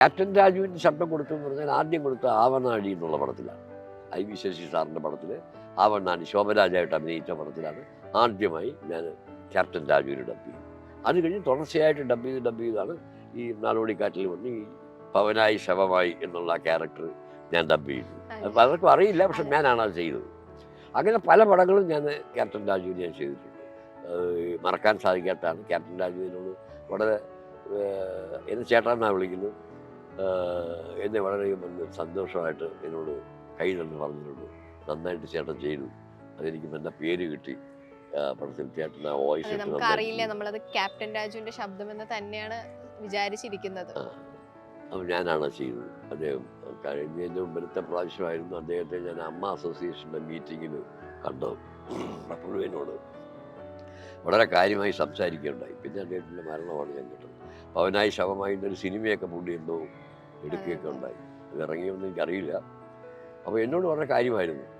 Captain രാജുവിന് ശബ്ദം കൊടുത്തു എന്ന് പറഞ്ഞാൽ ആദ്യം കൊടുത്ത ആവനാഴി എന്നുള്ള പടത്തിലാണ്. ഐ വി ശശി സാറിന്റെ പടത്തിൽ ആവണ്ണാണി ശോഭരാജായിട്ട് അഭിനയിച്ച പടത്തിലാണ് ആദ്യമായി ഞാൻ ക്യാപ്റ്റൻ രാജുവിന് ഡബ് ചെയ്തു അത് കഴിഞ്ഞ് തുടർച്ചയായിട്ട് ഡബ് ചെയ്ത് ഡബ് ചെയ്താണ് ഈ നാടോടിക്കാറ്റിൽ വന്ന് ഈ പവനായി ശവമായി എന്നുള്ള ക്യാരക്ടർ ഞാൻ ഡബ് ചെയ്തു. അപ്പോൾ അതൊക്കെ അറിയില്ല പക്ഷെ ഞാനാണ് അത് ചെയ്തത്. അങ്ങനെ പല പടങ്ങളും ഞാൻ ക്യാപ്റ്റൻ രാജുവിന് ഞാൻ ചെയ്തിട്ടുണ്ട്. മറക്കാൻ സാധിക്കാത്തതാണ്. ക്യാപ്റ്റൻ രാജുവിനോട് വളരെ എന്നെ ചേട്ടാന്നാണ് വിളിക്കുന്നത്. എന്നെ വളരെ സന്തോഷമായിട്ട് എന്നോട് കൈ തന്നു പറഞ്ഞിട്ടുണ്ട്. നന്നായിട്ട് ചേട്ടൻ ചെയ്തു. അതെനിക്ക് നല്ല പേര് കിട്ടി. നമുക്കറിയില്ല പടത്തിൽ ചേട്ടൻ ആ വോയിസ് അത് ഇട്ട് നമുക്ക് നന്നായിട്ട് അറിയില്ല. നമ്മളത് ക്യാപ്റ്റൻ രാജുവിന്റെ ശബ്ദം എന്ന് തന്നെയാണ് വിചാരിച്ചിരിക്കുന്നത്. ഞാനാണ് ചെയ്യുന്നത് അദ്ദേഹം കഴിഞ്ഞതിന്റെ മുമ്പത്തെ പ്രാവശ്യമായിരുന്നു. അദ്ദേഹത്തെ ഞാൻ അമ്മ അസോസിയേഷന്റെ മീറ്റിങ്ങിൽ കണ്ടു. അപ്പോഴും എന്നോട് വളരെ കാര്യമായി സംസാരിക്കുകയുണ്ടായി പിന്നെ അദ്ദേഹത്തിന്റെ മരണമാണ് ഞാൻ കിട്ടുന്നത് പവനായി ശവമായി ഒരു സിനിമയൊക്കെ പുള്ളി എന്തോ എടുക്കുകയൊക്കെ ഉണ്ടായി. അത് ഇറങ്ങിയൊന്നും എനിക്കറിയില്ല. അപ്പോൾ എന്നോട് വളരെ കാര്യമായിരുന്നു.